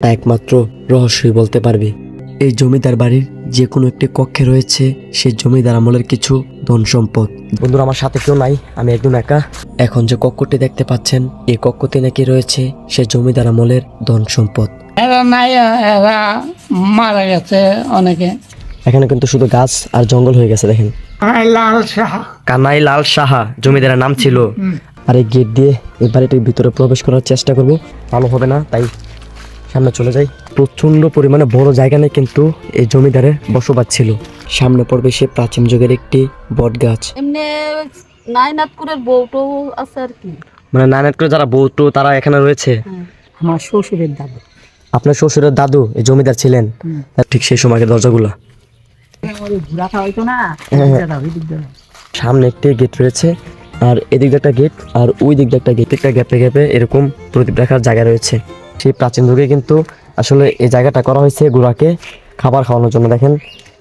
তা একমাত্র রহস্যই বলতে পারবে। এই জমিদার বাড়ির যে কোনো একটি কক্ষে রয়েছে সেই জমিদার আমলের কিছু ধন সম্পদ। বন্ধুরা আমার সাথে কেউ নাই আমি একদম একা। এখন যে কক্ষটি দেখতে পাচ্ছেন এই কক্ষতে নাকি রয়েছে সে জমিদার আমলের ধন সম্পদ। এরা নাই এরা মারা গেছে অনেকে। এখানে কিন্তু শুধু গাছ আর জঙ্গল হয়ে গেছে দেখেন। আর লাল সাহা কানাই লাল সাহা জমিদারের নাম ছিল। আর এই গেট দিয়ে এই বাড়িটির ভিতরে প্রবেশ করার চেষ্টা করব। ভালো হবে না তাই সামনে চলে যাই। প্রচণ্ড পরিমাণে বড় জায়গা নেই কিন্তু এই জমিদারের বসবাস ছিল। সামনে পড়বে সে প্রাচীন যুগের একটি বট গাছ এমনি নাইনাথপুরের বউটো আছে আর কি। মানে যারা বৌটু তারা এখানে রয়েছে? আমার শ্বশুরের দাদু। আপনার শ্বশুরের দাদু এই জমিদার ছিলেন? ঠিক সেই সময় দরজাগুলা। হইতো না? সামনে একটি গেট রয়েছে আর এদিক দিয়ে একটা গেট আর ওই দিক দিয়ে একটা গেট। একটা গ্যাপে গ্যাপে এরকম প্রদীপ রাখার জায়গা রয়েছে। সেই প্রাচীন যুগে কিন্তু আসলে এই জায়গাটা করা হয়েছে গুড়াকে খাবার খাওয়ানোর জন্য। দেখেন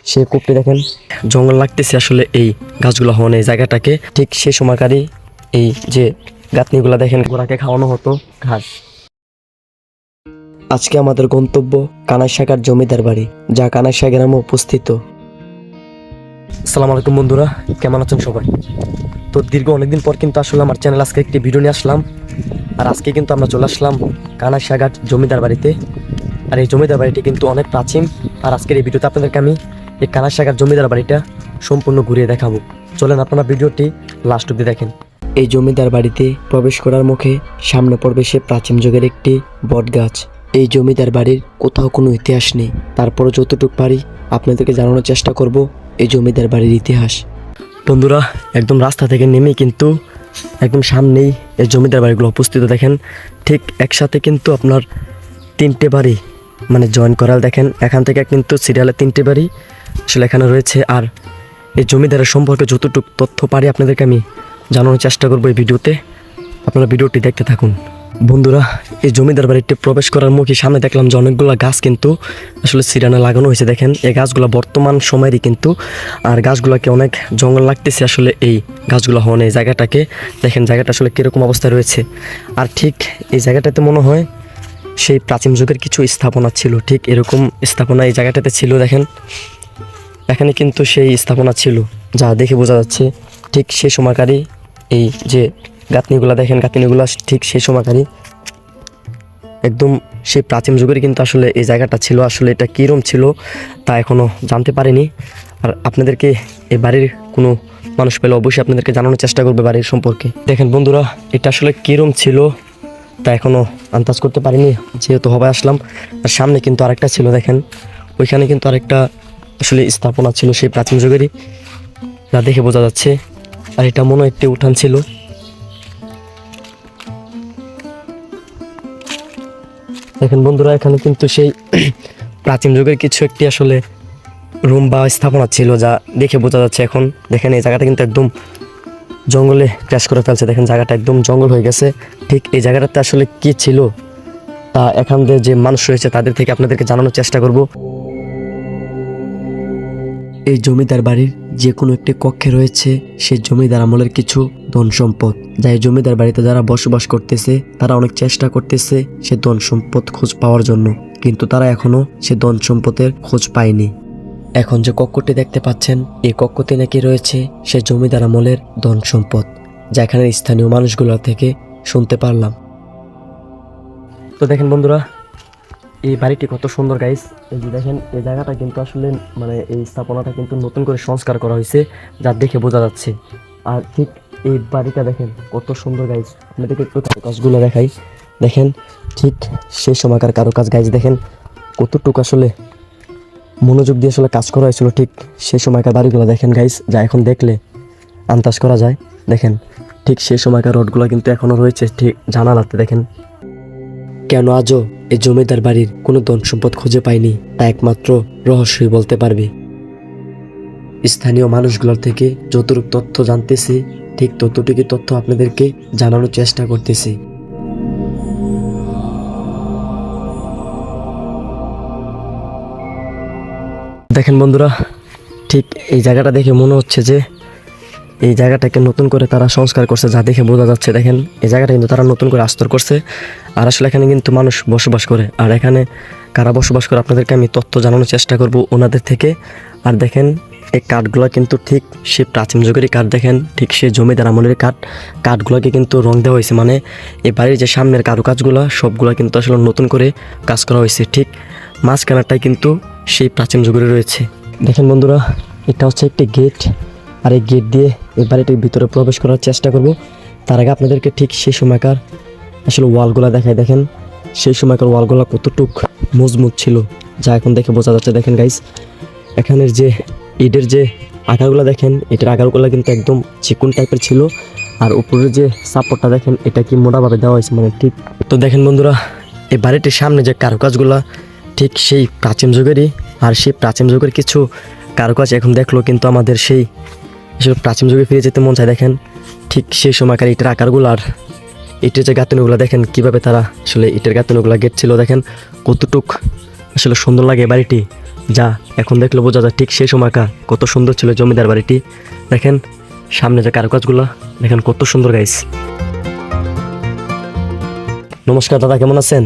সে কূপটি দেখেন, জঙ্গল লাগতেছে আসলে এই গাছগুলো হওয়ানো এই জায়গাটাকে। ঠিক সেই সময়কারই এই যে গাঁথনিগুলো দেখেন, গোড়াকে খাওয়ানো হতো ঘাস। আজকে আমাদের গন্তব্য কানাইশাকার জমিদার বাড়ি, যা কানাইশা গ্রামে উপস্থিত সালাম আলাইকুম বন্ধুরা, কেমন আছেন সবাই? তো দীর্ঘ অনেকদিন পর কিন্তু আসলে আমার চ্যানেল, আজকে একটি ভিডিও নিয়ে আসলাম। আর আজকে কিন্তু আমরা চলে আসলাম কানাইশাঘাট জমিদার বাড়িতে। আর এই জমিদার বাড়িটি কিন্তু অনেক প্রাচীন। আর আজকের এই ভিডিওতে আপনাদেরকে আমি এই কানাইশাঘাট জমিদার বাড়িটা সম্পূর্ণ ঘুরিয়ে দেখাবো। চলেন আপনারা ভিডিওটি লাস্ট অব্দি দেখেন। এই জমিদার বাড়িতে প্রবেশ করার মুখে সামনে পড়বে সে প্রাচীন যুগের একটি বট গাছ এই জমিদার বাড়ির কোথাও কোনো ইতিহাস নেই। তারপরও যতটুকু পারি আপনাদেরকে জানানোর চেষ্টা করব এই জমিদার বাড়ির ইতিহাস। বন্ধুরা, একদম রাস্তা থেকে নেমে কিন্তু একদম সামনেই এই জমিদার বাড়িগুলো উপস্থিত দেখেন। ঠিক একসাথে কিন্তু আপনার তিনটে বাড়ি মানে জয়েন করাল, দেখেন। এখান থেকে কিন্তু সিরিয়ালে তিনটে বাড়ি আসলে এখানে রয়েছে। আর এই জমিদারের সম্পর্কে যতটুকু তথ্য পারি আপনাদেরকে আমি জানানোর চেষ্টা করব এই ভিডিওতে। আপনারা ভিডিওটি দেখতে থাকুন। বন্ধুরা, এই জমিদার বাড়িতে প্রবেশ করার মুখে সামনে দেখলাম যে অনেকগুলো গাছ কিন্তু আসলে সিরানে লাগানো হয়েছে। দেখেন, এই গাছগুলো বর্তমান সময়েরই কিন্তু, আর গাছগুলোকে অনেক জঙ্গল লাগতেছে আসলে এই গাছগুলো হওয়ার এই জায়গাটাকে। দেখেন, জায়গাটা আসলে কীরকম অবস্থায় রয়েছে। আর ঠিক এই জায়গাটাতে মনে হয় সেই প্রাচীন যুগের কিছু স্থাপনা ছিল। ঠিক এরকম স্থাপনা এই জায়গাটাতে ছিল, দেখেন। এখানে কিন্তু সেই স্থাপনা ছিল, যা দেখে বোঝা যাচ্ছে, ঠিক সেই সময়কারই এই যে গাঁথনিগুলো দেখেন, গাঁথনিগুলো ঠিক সেই সময়কারই। একদম সেই প্রাচীন যুগের কিন্তু আসলে এই জায়গাটা ছিল, আসলে এটা কীরম ছিল তা এখনও জানতে পারিনি। আর আপনাদেরকে এই বাড়ির কোনো মানুষ পেলে অবশ্যই আপনাদেরকে জানানোর চেষ্টা করবে বাড়ির সম্পর্কে। দেখেন বন্ধুরা, এটা আসলে কীরম ছিল তা এখনও আন্দাজ করতে পারিনি, যেহেতু হবাই আসলাম। আর সামনে কিন্তু আরেকটা ছিল, দেখেন। ওইখানে কিন্তু আরেকটা আসলে স্থাপনা ছিল সেই প্রাচীন যুগেরই, যা দেখে বোঝা যাচ্ছে। আর এটা মনে একটি উঠান ছিল। দেখেন বন্ধুরা, এখানে কিন্তু সেই প্রাচীন যুগের কিছু একটি আসলে রুম বা স্থাপনা ছিল যা দেখে বোঝা যাচ্ছে এখন। দেখেন এই জায়গাটা কিন্তু একদম জঙ্গলে ক্র্যাশ করে ফেলছে। দেখেন জায়গাটা একদম জঙ্গল হয়ে গেছে। ঠিক এই জায়গাটাতে আসলে কি ছিল তা এখানদের যে মানুষ রয়েছে তাদের থেকে আপনাদেরকে জানানোর চেষ্টা করব। এই জমিদার বাড়ির যে কোনো একটি কক্ষে রয়েছে, সেই জমিদার আমলের কিছু ধন সম্পদ। যাই জমিদার বাড়িতে যারা বসবাস করতেছে, তারা অনেক চেষ্টা করতেছে সে ধন সম্পদ খোঁজ পাওয়ার জন্য। কিন্তু তারা এখনও সে ধন সম্পদের খোঁজ পায়নি। এখন যে কক্ষটি দেখতে পাচ্ছেন, এই কক্ষতে নাকি রয়েছে সে জমিদার আমলের ধন সম্পদ যা এখানের স্থানীয় মানুষগুলো থেকে শুনতে পারলাম। তো দেখেন বন্ধুরা, এই বাড়িটি কত সুন্দর গাইস এই যে দেখেন, এই জায়গাটা কিন্তু আসলে মানে এই স্থাপনাটা কিন্তু নতুন করে সংস্কার করা হয়েছে, যা দেখে বোঝা যাচ্ছে। আর ঠিক এই বাড়িটা দেখেন, কত সুন্দর গাইস আপনাদেরকে একটু কাজগুলো দেখাই। দেখেন, ঠিক সেই সময়কার কারও কাজ গাইজ দেখেন কতটুকু আসলে মনোযোগ দিয়ে আসলে কাজ করা হয়েছিল ঠিক সেই সময়কার বাড়িগুলো দেখেন গাইস যা এখন দেখলে আন্দাজ করা যায়। দেখেন, ঠিক সেই সময়কার রোডগুলো কিন্তু এখনও রয়েছে ঠিক জানালাতে, দেখেন। কেন আজও এই জমিদার বাড়ির কোনো ধন সম্পদ খুঁজে পাইনি, তা একমাত্র রহস্যই বলতে পারবে। স্থানীয় মানুষগুলোর থেকে যতটুকু তথ্য জানতেছি ঠিক ততটুকু তথ্য আপনাদেরকে জানানোর চেষ্টা করতেছি। দেখেন বন্ধুরা, ঠিক এই জায়গাটা দেখে মনে হচ্ছে যে এই জায়গাটাকে নতুন করে তারা সংস্কার করছে যা দেখে বোঝা যাচ্ছে। দেখেন, এই জায়গাটা কিন্তু তারা নতুন করে আস্তর করছে। আর আসলে এখানে কিন্তু মানুষ বসবাস করে। আর এখানে কারা বসবাস করে, আপনাদেরকে আমি তথ্য জানানোর চেষ্টা করব ওনাদের থেকে। আর দেখেন এই কাঠগুলো কিন্তু ঠিক সে প্রাচীন যুগেরই কাঠ দেখেন, ঠিক সে জমিদার আমলের কাঠ। কাঠগুলোকে কিন্তু রং দেওয়া হয়েছে মানে এই বাড়ির যে সামনের কারুকাজগুলো, সবগুলো কিন্তু আসলে নতুন করে কাজ করা হয়েছে, ঠিক মাঝখানাটাই কিন্তু সেই প্রাচীন যুগের রয়েছে। দেখেন বন্ধুরা, এটা হচ্ছে একটি গেট, আর এই গেট দিয়ে এই বাড়িটির ভিতরে প্রবেশ করার চেষ্টা করব। তার আগে আপনাদেরকে ঠিক সেই সময়কার আসলে ওয়ালগুলো দেখায় দেখেন। সেই সময়কার ওয়ালগুলো কতটুক মজবুত ছিল, যা এখন দেখে বোঝা যাচ্ছে। দেখেন গাইস এখানের যে ইটের যে আকারগুলো দেখেন এটার আকারগুলো কিন্তু একদম চিকুন টাইপের ছিল। আর উপরের যে সাপোর্টটা দেখেন, এটা কি মোটাভাবে দেওয়া হয়েছে? মানে ঠিক তো দেখেন বন্ধুরা, এই বাড়িটির সামনে যে কারুকাজগুলো, ঠিক সেই প্রাচীন যুগেরই। আর সেই প্রাচীন যুগের কিছু কারুকাজ এখন দেখল, কিন্তু আমাদের সেই আসলে প্রাচীন যুগে ফিরে যেতে মন চায়। দেখেন, ঠিক সেই সময়কার ইটের আকারগুলো আর ইটের যে গাঁথনিগুলো, দেখেন কীভাবে তারা আসলে ইটের গাঁথনিগুলো গেট ছিল দেখেন কতটুক আসলে সুন্দর লাগে বাড়িটি। যা এখন দেখলে বোঝা যায় ঠিক সেই সময়কার কত সুন্দর ছিল জমিদার বাড়িটি। দেখেন সামনে যে কারুকাজগুলো দেখেন কত সুন্দর গাইস নমস্কার দাদা কেমন আছেন?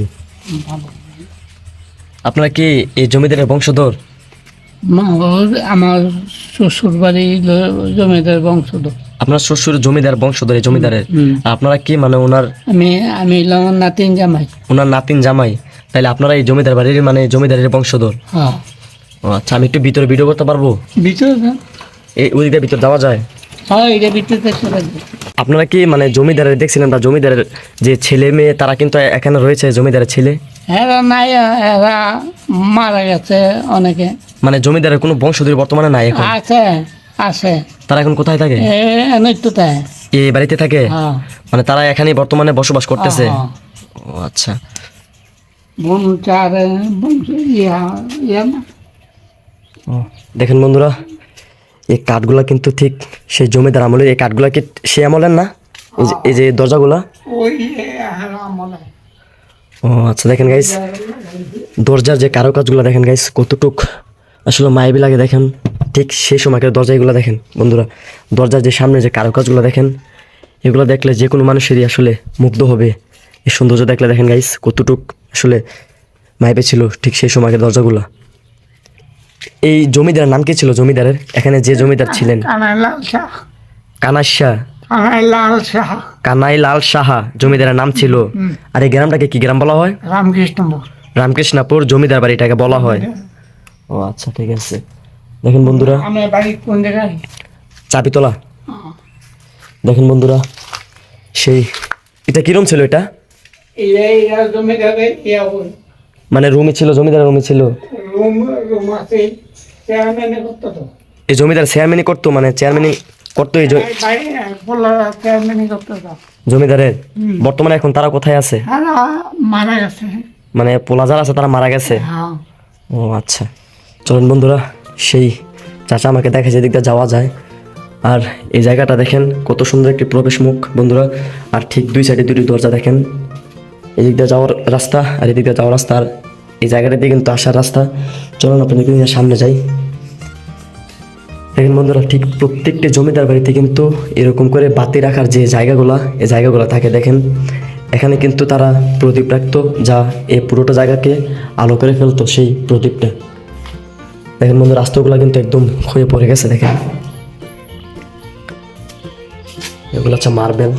আপনারা কি এই জমিদারের বংশধর? আমার শ্বশুর বাড়ি জমিদার বংশধর। আপনার শ্বশুর জমিদার বংশধর এই জমিদারের? আপনারা কি মানে ওনার আমি আমি নাতিন জামাই। ওনার নাতিন জামাই। তাহলে আপনারা এই জমিদার বাড়ির মানে জমিদারের বংশধর? হ্যাঁ। আচ্ছা আমি একটু ভিতরে ভিডিও করতে পারব? ভিতরে না? এই ওই দিকে ভিতরে যাওয়া যায়? হ্যাঁ এটা ভিতরে আপনারা কি মানে জমিদারের দেখছিলেন বা জমিদারের যে ছেলে মেয়ে তারা কিন্তু এখানে রয়েছে জমিদারের ছেলে? এরা নাই এরা মারা গেছে অনেকে। মানে জমিদারের কোনো বংশধর বর্তমানে নাই এখন? আছে আছে। তারা এখন কোথায় থাকে? এ এই বাড়িতে থাকে? হ্যাঁ। মানে তারা এখানে বর্তমানে বসবাস করতেছে? হ্যাঁ। ও আচ্ছা। বোন ইয়া ইয়া দেখেন বন্ধুরা এই কাঠগুলা কিন্তু ঠিক সেই জমিদার আমলের এই কাঠগুলা কি সে আমলের না? এই যে- দরজাগুলা? ও আচ্ছা দেখেন গাইস দরজার যে কারও কাজগুলো দেখেন গাইস কতটুক আসলে মায়াবি লাগে দেখেন। ঠিক সেই সময়কার দরজাগুলো দেখেন বন্ধুরা। দরজার যে সামনে যে কারও কাজগুলো দেখেন এগুলো দেখলে যে কোনো মানুষেরই আসলে মুগ্ধ হবে। এই সৌন্দর্য দেখলে দেখেন গাইস কতটুক আসলে মাইপে ছিল ঠিক সেই সময়কার দরজাগুলো। এই জমিদারের নাম কি ছিল জমিদারের? এখানে যে জমিদার ছিলেন। কানাই লাল শাহ। কানাই সাহা জমিদারের নাম ছিল। আর এই গ্রামটাকে কি গ্রাম বলা হয়? রামকৃষ্ণপুর। রামকৃষ্ণপুর জমিদার বাড়িটাকে বলা হয়। ও আচ্ছা ঠিক আছে। দেখেন বন্ধুরা। চাপিতলা। দেখেন বন্ধুরা সেই এটা কিরম ছিল এটা? এরা এরা জমিদারে ইয়া ওই মানে রুমই ছিল জমিদার রুমই ছিল। রুম রুম আছে চেয়ারম্যানে করতো তো। এই জমিদার চেয়ারম্যানই করতো মানে চেয়ারম্যানই করতো এই করতো জমিদারের? বর্তমানে এখন তারা কোথায় আছে? মারা গেছে। মানে পোলা যারা আছে তারা মারা গেছে? হ্যাঁ। ও আচ্ছা। চলুন বন্ধুরা সেই চাচা আমাকে দেখে যেদিক দিয়ে যাওয়া যায়। আর এই জায়গাটা দেখেন কত সুন্দর একটি প্রবেশ মুখ বন্ধুরা। আর ঠিক দুই সাইডে দুটি দরজা দেখেন। এদিক দিয়ে যাওয়ার রাস্তা আর এদিক দিয়ে যাওয়ার রাস্তা আর এই জায়গাটা দিয়ে কিন্তু আসার রাস্তা। চলুন আপনাদেরকে নিয়ে সামনে যাই। দেখেন বন্ধুরা, ঠিক প্রত্যেকটি জমিদার বাড়িতে কিন্তু এরকম করে বাতি রাখার যে জায়গাগুলা এই জায়গাগুলো থাকে, দেখেন। এখানে কিন্তু তারা প্রদীপ রাখতো, যা এই পুরোটা জায়গাকে আলো করে ফেলতো সেই প্রদীপটা। দেখেন বন্ধু রাস্তাগুলো কিন্তু একদম ক্ষয়ে পড়ে গেছে, দেখেন। এগুলো হচ্ছে মার্বেল।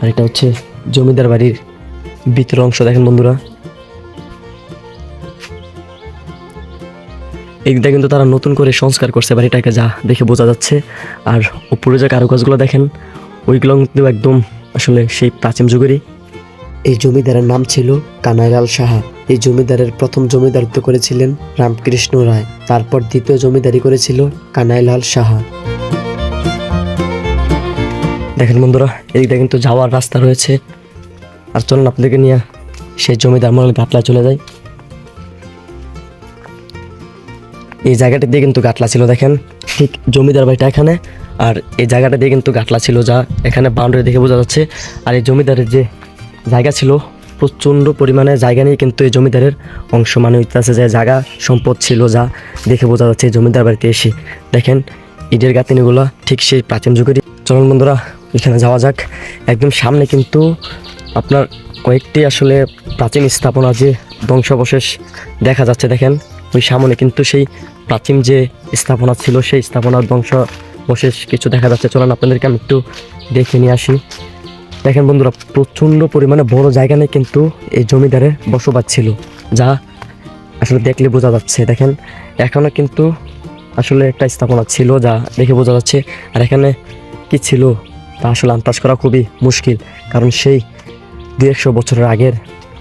আর এটা হচ্ছে জমিদার বাড়ির ভিতর অংশ দেখেন বন্ধুরা। এইদিকটা কিন্তু তারা নতুন করে সংস্কার করছে বাড়িটাকে, যা দেখে বোঝা যাচ্ছে। আর উপরে যে কারুকাজগুলো দেখেন, ওইগুলো কিন্তু একদম আসলে সেই প্রাচীন যুগেরই। এই জমিদারের নাম ছিল কানাইলাল সাহা। এই জমিদারের প্রথম জমিদারিত্ব করেছিলেন রামকৃষ্ণ রায়। তারপর দ্বিতীয় জমিদারি করেছিল কানাইলাল সাহা। দেখেন বন্ধুরা এদিকটা কিন্তু যাওয়ার রাস্তা রয়েছে। আর চলুন আপনাদেরকে নিয়ে সেই জমিদার মহল গাটলায় চলে যাই। এই জায়গাটা দিয়ে কিন্তু গাটলা ছিল, দেখেন। ঠিক জমিদার বাড়িটা এখানে, আর এই জায়গাটা দিয়ে কিন্তু গাটলা ছিল যা এখানে বাউন্ডারি দেখে বোঝা যাচ্ছে। আর এই জমিদারের যে জায়গা ছিল, প্রচণ্ড পরিমাণে জায়গা নিয়ে কিন্তু এই জমিদারের অংশ মানে হইতেছে যে জায়গা সম্পদ ছিল যা দেখে বোঝা যাচ্ছে জমিদার বাড়িতে এসে। দেখেন, ইটের গাঁথনিগুলো ঠিক সেই প্রাচীন যুগেরই। চলুন বন্ধুরা এখানে যাওয়া যাক। একদম সামনে কিন্তু আপনার কয়েকটি আসলে প্রাচীন স্থাপনা যে ধ্বংসাবশেষ দেখা যাচ্ছে, দেখেন। ওই সামনে কিন্তু সেই প্রাচীন যে স্থাপনা ছিল, সেই স্থাপনার ধ্বংসাবশেষ কিছু দেখা যাচ্ছে। চলুন আপনাদেরকে আমি একটু দেখে নিয়ে আসি। দেখেন বন্ধুরা, প্রচণ্ড পরিমাণে বড় জায়গা কিন্তু এই জমিদারের বসবাস ছিল, যা আসলে দেখলে বোঝা যাচ্ছে। দেখেন এখনও কিন্তু আসলে একটা স্থাপনা ছিল যা দেখে বোঝা যাচ্ছে। আর এখানে কি ছিল? তা আসলে আন্দাজ করা খুবই মুশকিল, কারণ সেই দু একশো বছরের আগের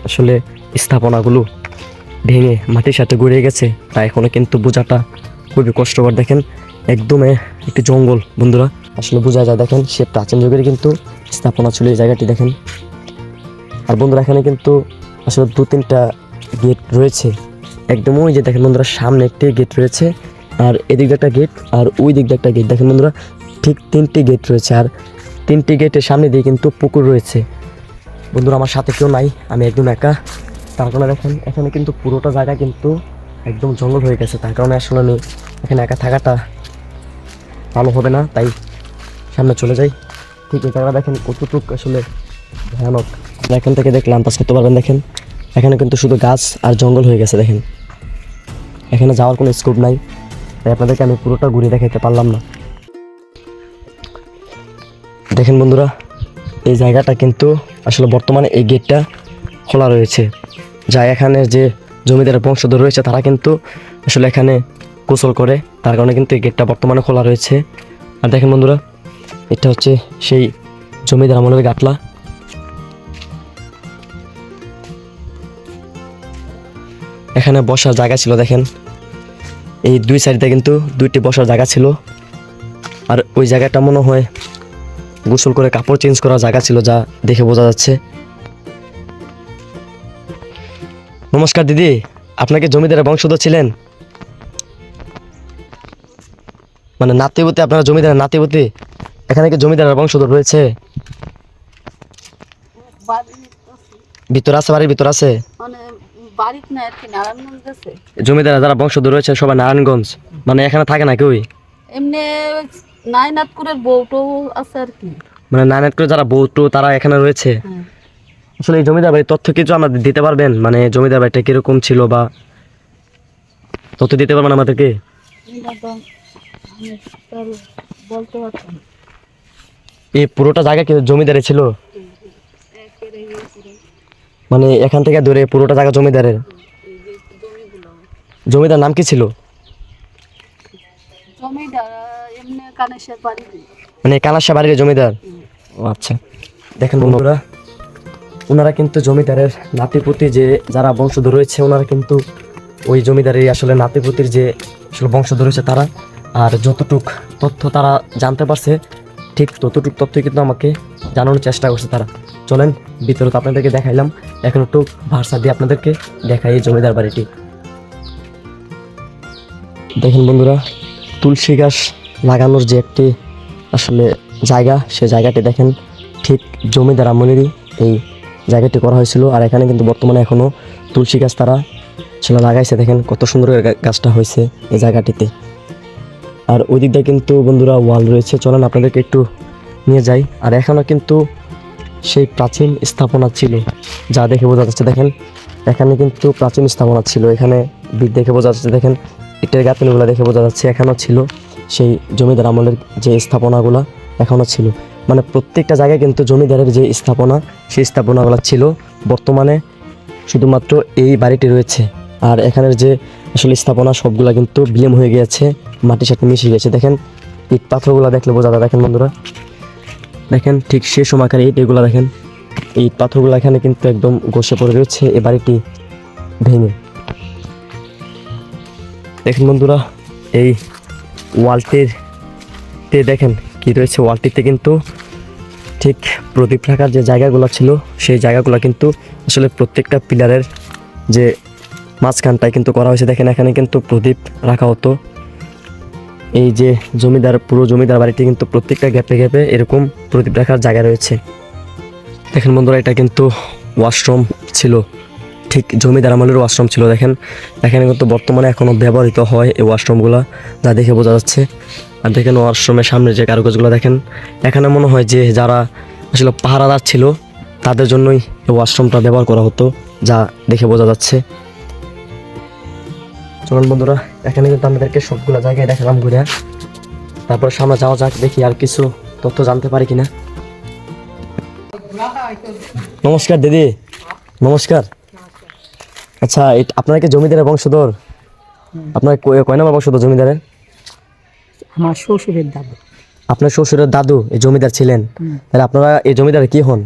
আসলে স্থাপনাগুলো ভেঙে মাটির সাথে গড়িয়ে গেছে। তা এখনও কিন্তু বোঝাটা খুবই কষ্টকর। দেখেন, একদমে একটি জঙ্গল, বন্ধুরা। আসলে বোঝা যায়, দেখেন, সে প্রাচীন যুগের কিন্তু স্থাপনা ছিল এই জায়গাটি, দেখেন। আর বন্ধুরা, এখানে কিন্তু আসলে দু তিনটা গেট রয়েছে। একদম ওই যে, দেখেন, বন্ধুরা, সামনে একটি গেট রয়েছে, আর এদিক দিয়ে একটা গেট, আর ওই দিক দিয়ে একটা গেট। দেখেন, বন্ধুরা, ঠিক তিনটি গেট রয়েছে, আর তিনটি গেটের সামনে দিয়ে কিন্তু পুকুর রয়েছে। বন্ধুরা, আমার সাথে কেউ নাই, আমি একদম একা। তার কারণে দেখেন এখানে কিন্তু পুরোটা জায়গা কিন্তু একদম জঙ্গল হয়ে গেছে। তার কারণে আসলে আমি এখানে একা থাকাটা ভালো হবে না, তাই সামনে চলে যাই। ঠিক এই জায়গাটা দেখেন কতটুক আসলে ভয়ানক। এখান থেকে দেখলে আন্দাজ করতে পারবেন, দেখেন। এখানে কিন্তু শুধু গাছ আর জঙ্গল হয়ে গেছে, দেখেন। এখানে যাওয়ার কোনো স্কোপ নাই, তাই আপনাদেরকে আমি পুরোটা ঘুরে দেখাইতে পারলাম না। দেখেন বন্ধুরা, এই জায়গাটা কিন্তু আসলে বর্তমানে এই গেটটা খোলা রয়েছে। যা এখানে যে জমিদারের বংশধর রয়েছে, তারা কিন্তু আসলে এখানে গোসল করে। তার কারণে কিন্তু এই গেটটা বর্তমানে খোলা রয়েছে। আর দেখেন বন্ধুরা, এটা হচ্ছে সেই জমিদার আমলের গাটলা এখানে বসার জায়গা ছিল, দেখেন। এই দুই সাইডে কিন্তু দুইটি বসার জায়গা ছিল। আর ওই জায়গাটা মনে হয় গোসল করে কাপড় চেঞ্জ করার জায়গা ছিল যা দেখে বোঝা যাচ্ছে। নমস্কার দিদি আপনাকে জমিদারের বংশধর ছিলেন? মানে নাতিবতী আপনার জমিদারের নাতিবতী? এখানে কি জমিদারের বংশধর রয়েছে? ভিতর আছে বাড়ির ভিতর আছে? মানে বাড়িতে না আর কি নারায়ণগঞ্জ আছে। জমিদার যারা বংশধর রয়েছে সবাই নারায়ণগঞ্জ। মানে এখানে থাকে না কেউই? এমনি নাইনাথপুরের বউটাও আছে আর কি। মানে নানাত করে যারা বৌটু তারা এখানে রয়েছে? হ্যাঁ। আসলে এই জমিদার বাড়ির তথ্য কিছু আমাদের দিতে পারবেন? মানে জমিদার বাড়িটা কীরকম ছিল বা তথ্য দিতে পারবেন আমাদেরকে। এই পুরোটা জায়গা কি জমিদারে ছিল? মানে এখান থেকে দূরে পুরোটা জায়গা জমিদারের? জমিদার নাম কি ছিল? জমিদার এমনি কানেশের বাড়ি মানে কানাসা বাড়ির জমিদার? ও আচ্ছা। দেখেন বন্ধুরা ওনারা কিন্তু জমিদারের নাতিপুতি যে যারা বংশধর রয়েছে ওনারা কিন্তু ওই জমিদারের আসলে নাতিপুতির যে আসলে বংশধর রয়েছে তারা। আর যতটুক তথ্য তারা জানতে পারছে ঠিক ততটুক তথ্য কিন্তু আমাকে জানানোর চেষ্টা করছে তারা। চলেন ভিতরে তো আপনাদেরকে দেখাইলাম। এখন একটু ভাষা দিয়ে আপনাদেরকে দেখাই এই জমিদার বাড়িটি। দেখেন বন্ধুরা তুলসী গাছ লাগানোর যে একটি আসলে জায়গা, সে জায়গাটি দেখেন ঠিক জমিদার আমলেরই এই জায়গাটি করা হয়েছিল। আর এখানে কিন্তু বর্তমানে এখনও তুলসী গাছ তারা সেটা লাগাইছে। দেখেন কত সুন্দর গাছটা হয়েছে এই জায়গাটিতে। আর ওই দিক দিয়ে কিন্তু বন্ধুরা ওয়াল রয়েছে। চলেন আপনাদেরকে একটু নিয়ে যাই। আর এখনও কিন্তু সেই প্রাচীন স্থাপনা ছিল, যা দেখে বোঝা যাচ্ছে। দেখেন, এখানে কিন্তু প্রাচীন স্থাপনা ছিল। এখানে দেখে বোঝা যাচ্ছে। দেখেন ইটের গাঁথনিগুলো দেখে বোঝা যাচ্ছে এখনও ছিল সেই জমিদার আমলের যে স্থাপনাগুলো এখনও ছিল। মানে প্রত্যেকটা জায়গায় কিন্তু জমিদারের যে স্থাপনা, সেই স্থাপনাগুলো ছিল। বর্তমানে শুধুমাত্র এই বাড়িটি রয়েছে। আর এখানের যে আসলে স্থাপনা, সবগুলা কিন্তু বিলীন হয়ে গিয়েছে মাটির সাথে মিশে গেছে দেখেন, ইট পাথরগুলো দেখলে বোঝা যায়। দেখেন বন্ধুরা, দেখেন ঠিক সে সময়কার ইট, এগুলো দেখেন। এই পাথরগুলো এখানে কিন্তু একদম ঘষে পড়ে রয়েছে। এই বাড়িটি ভেঙে। দেখেন বন্ধুরা, এই ওয়ালটির তে দেখেন কি রয়েছে। ওয়ালটিতে কিন্তু ঠিক প্রদীপ রাখার যে জায়গাগুলো ছিল, সেই জায়গাগুলো কিন্তু আসলে প্রত্যেকটা পিলারের যে মাঝখানটায় কিন্তু করা হয়েছে। দেখেন, এখানে কিন্তু প্রদীপ রাখা হতো। এই যে জমিদার, পুরো জমিদার বাড়িটি কিন্তু প্রত্যেকটা গ্যাপে গ্যাপে এরকম প্রদীপ রাখার জায়গা রয়েছে। দেখেন বন্ধুরা, এটা কিন্তু ওয়াশরুম ছিল। ঠিক জমিদার আমলের ওয়াশরুম ছিল, দেখেন। এখানে কিন্তু বর্তমানে এখনও ব্যবহৃত হয় এই ওয়াশরুমগুলো, যা দেখে বোঝা যাচ্ছে। আর দেখেন ওয়াশরুমের সামনে যে কারুকাজগুলো, দেখেন। এখানে মনে হয় যে যারা আসলে পাহারাদার ছিল, তাদের জন্যই এই ওয়াশরুমটা ব্যবহার করা হতো, যা দেখে বোঝা যাচ্ছে। চলুন বন্ধুরা, এখানে কিন্তু আমাদেরকে সবগুলো জায়গায় দেখালাম ঘুরে। তারপর সামনে যাওয়া যাক, দেখি আর কিছু তথ্য জানতে পারি কিনা। নমস্কার দিদি। নমস্কার। আচ্ছা এট- আপনারা কি জমিদারের বংশধর আপনার কয় নম্বর বংশধর জমিদারের? আমার শ্বশুরের দাদু। আপনার শ্বশুরের দাদু এই জমিদার ছিলেন। তাহলে আপনারা এই জমিদার কি হন?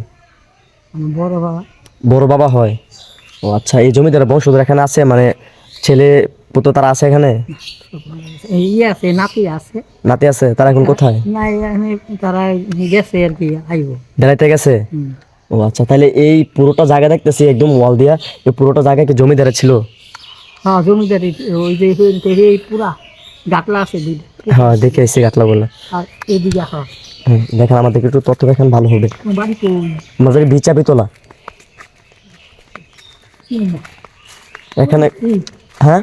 বড় বাবা। বড় বাবা হয়। ও আচ্ছা এই জমিদারের বংশধর এখানে আছে? মানে ছেলে পুত্র তারা আছে এখানে? এই ইয়ে আছে নাতি আছে। নাতি আছে তারা এখন কোথায়? না তারা গেছে আর কি আইব। বেড়াইতে গেছে। ও আচ্ছা তাহলে এই পুরোটা জায়গা দেখতেছি একদম ওয়াল দিয়া। এই পুরোটা জায়গা কি জমিদারের ছিল? হ্যাঁ জমিদারি ওই যে এই পুরা গাটলা আছে দুইটা। হ্যাঁ দেখে এসে গাটলা বলে আর এদিকে হ্যাঁ দেখেন আমাদেরকে একটু তথ্য দেখেন ভালো হবে। আমাদের বিচা বিতলা এখানে হ্যাঁ?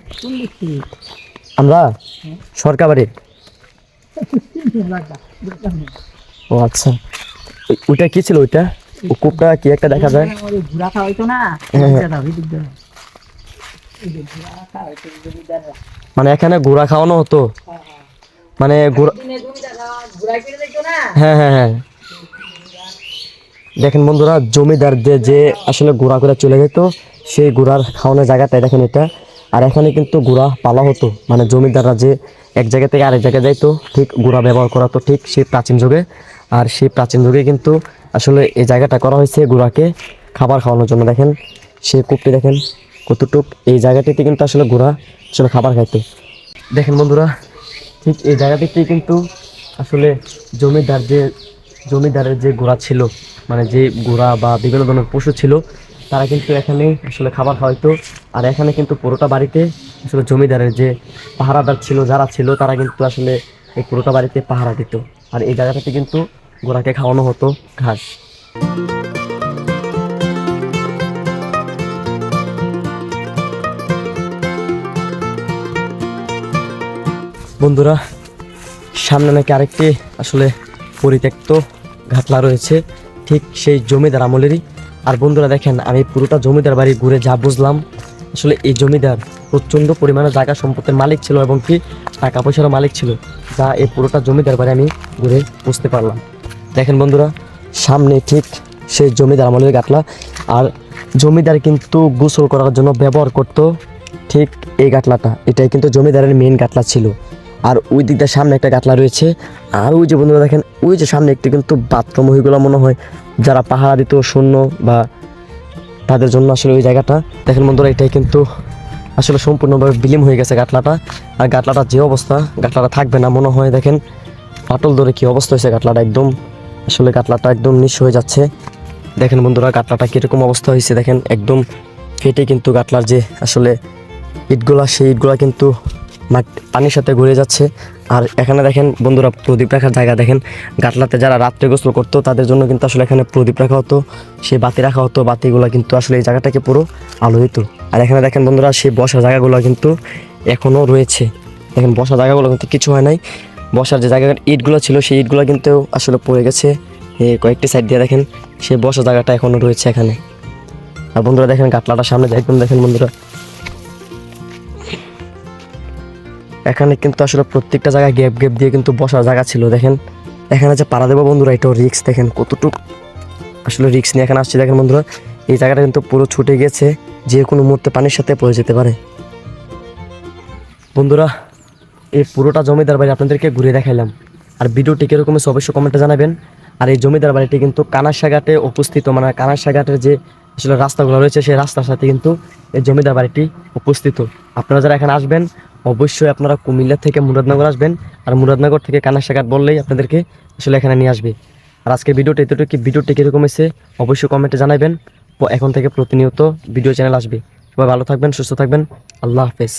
আমরা? সরকার বাড়ি ও আচ্ছা। ওইটা কি ছিল ওইটা? কূপটা কি একটা দেখা যায়? হইতো না। হ্যাঁ, হ্যাঁ। মানে এখানে ঘোড়া খাওয়ানো হতো? মানে ঘোড়া হ্যাঁ হ্যাঁ হ্যাঁ। দেখেন বন্ধুরা জমিদারদের যে আসলে ঘোড়া করে চলে যেত সেই ঘোড়ার খাওয়ানোর জায়গাটাই দেখেন এটা। আর এখানে কিন্তু ঘোড়া পালা হতো। মানে জমিদাররা যে এক জায়গা থেকে আরেক জায়গায় যাইতো ঠিক ঘোড়া ব্যবহার করা তো ঠিক সেই প্রাচীন যুগে। আর সেই প্রাচীন যুগে কিন্তু আসলে এই জায়গাটা করা হয়েছে ঘোড়াকে খাবার খাওয়ানোর জন্য, দেখেন। সে কূপটি দেখেন কতটুক এই জায়গাটিতে কিন্তু আসলে ঘোড়া আসলে খাবার খাইতো। দেখেন বন্ধুরা, ঠিক এই জায়গাটিতে কিন্তু আসলে জমিদার যে, জমিদারের যে ঘোড়া ছিল মানে যে ঘোড়া বা বিভিন্ন ধরনের পশু ছিল, তারা কিন্তু এখানে আসলে খাবার খাওয়াইতো। আর এখানে কিন্তু পুরোটা বাড়িতে আসলে জমিদারের যে পাহারাদার ছিল, যারা ছিল, তারা কিন্তু আসলে এই পুরোটা বাড়িতে পাহারা দিত। আর এই জায়গাটাতে কিন্তু ঘোড়াকে খাওয়ানো হতো ঘাস। বন্ধুরা, সামনে নাকি আরেকটি আসলে পরিত্যক্ত ঘাটলা রয়েছে, ঠিক সেই জমিদার আমলেরই। আর বন্ধুরা দেখেন, আমি পুরোটা জমিদার বাড়ি ঘুরে যা বুঝলাম, আসলে এই জমিদার প্রচণ্ড পরিমাণে জায়গা সম্পত্তির মালিক ছিল এবং কি টাকা পয়সারও মালিক ছিল, যা এই পুরোটা জমিদার বাড়ি আমি ঘুরে বুঝতে পারলাম। দেখেন বন্ধুরা, সামনে ঠিক সেই জমিদার আমলের ঘাটলা আর জমিদার কিন্তু গোসল করার জন্য ব্যবহার করতো ঠিক এই গাটলাটা এটাই কিন্তু জমিদারের মেন গাটলা ছিল। আর ওই দিকটার সামনে একটা গাটলা রয়েছে। আর ওই যে বন্ধুরা দেখেন, ওই যে সামনে একটি কিন্তু বাথরুম ওইগুলো মনে হয় যারা পাহারা দিত শূন্য বা তাদের জন্য আসলে ওই জায়গাটা। দেখেন বন্ধুরা, এটাই কিন্তু আসলে সম্পূর্ণভাবে বিলীন হয়ে গেছে গাটলাটা আর গাটলাটা যে অবস্থা গাটলাটা থাকবে না মনে হয়, দেখেন। ফাটল ধরে কি অবস্থা হয়েছে গাটলাটা একদম। আসলে গাটলাটা একদম নিঃস্ব হয়ে যাচ্ছে। দেখেন বন্ধুরা গাটলাটা কীরকম অবস্থা হয়েছে, দেখেন, একদম ফেটে কিন্তু গাটলার যে আসলে ইটগুলা, সেই ইটগুলা কিন্তু পানির সাথে ঘুরে যাচ্ছে। আর এখানে দেখেন বন্ধুরা, প্রদীপ রাখার জায়গা, দেখেন গাটলাতে যারা রাত্রে গোসল করতো, তাদের জন্য কিন্তু আসলে এখানে প্রদীপ রাখা হতো সেই বাতি রাখা হতো, বাতিগুলো কিন্তু আসলে এই জায়গাটাকে পুরো আলো হইতো আর এখানে দেখেন বন্ধুরা, সেই বসার জায়গাগুলো কিন্তু এখনও রয়েছে। দেখেন, বসার জায়গাগুলো কিন্তু কিছু হয় নাই। বসার যে জায়গার ইটগুলো ছিল, সেই ইটগুলো কিন্তু আসলে পড়ে গেছে। কয়েকটি সাইড দিয়ে দেখেন, সেই বসার জায়গাটা এখনও রয়েছে এখানে। আর বন্ধুরা দেখেন গাটলাটার সামনে একদম দেখেন বন্ধুরা। এখানে কিন্তু আসলে প্রত্যেকটা জায়গায় গ্যাপ গ্যাপ দিয়ে কিন্তু বসার জায়গা ছিল, দেখেন। এখানে যে পাড়া দেবো বন্ধুরা, এটাও রিক্স দেখেন কতটুক আসলে রিক্স নিয়ে এখানে আসছে, দেখেন বন্ধুরা। এই জায়গাটা কিন্তু পুরো ছুটে গেছে, যে কোনো মুহূর্তে পানির সাথে পড়ে যেতে পারে। বন্ধুরা এই পুরোটা জমিদার বাড়ি আপনাদেরকে ঘুরে দেখাইলাম। আর ভিডিওটি কীরকম হয়েছে অবশ্যই কমেন্টে জানাবেন। আর এই জমিদার বাড়িটি কিন্তু কানাসাঘাটে উপস্থিত মানে কানাসাঘাটের যে আসলে রাস্তাগুলো রয়েছে, সেই রাস্তার সাথে কিন্তু এই জমিদার বাড়িটি উপস্থিত। আপনারা যারা এখানে আসবেন, অবশ্যই আপনারা কুমিল্লা থেকে মুরাদনগর আসবেন। আর মুরাদনগর থেকে কানাসাঘাট বললেই আপনাদেরকে আসলে এখানে নিয়ে আসবে। আর আজকে ভিডিওটি এতটুকু ভিডিওটি কীরকম হয়েছে অবশ্যই কমেন্টে জানাবেন। এখন থেকে প্রতিনিয়ত ভিডিও চ্যানেল আসবে। সবাই ভালো থাকবেন, সুস্থ থাকবেন। আল্লাহ হাফেজ।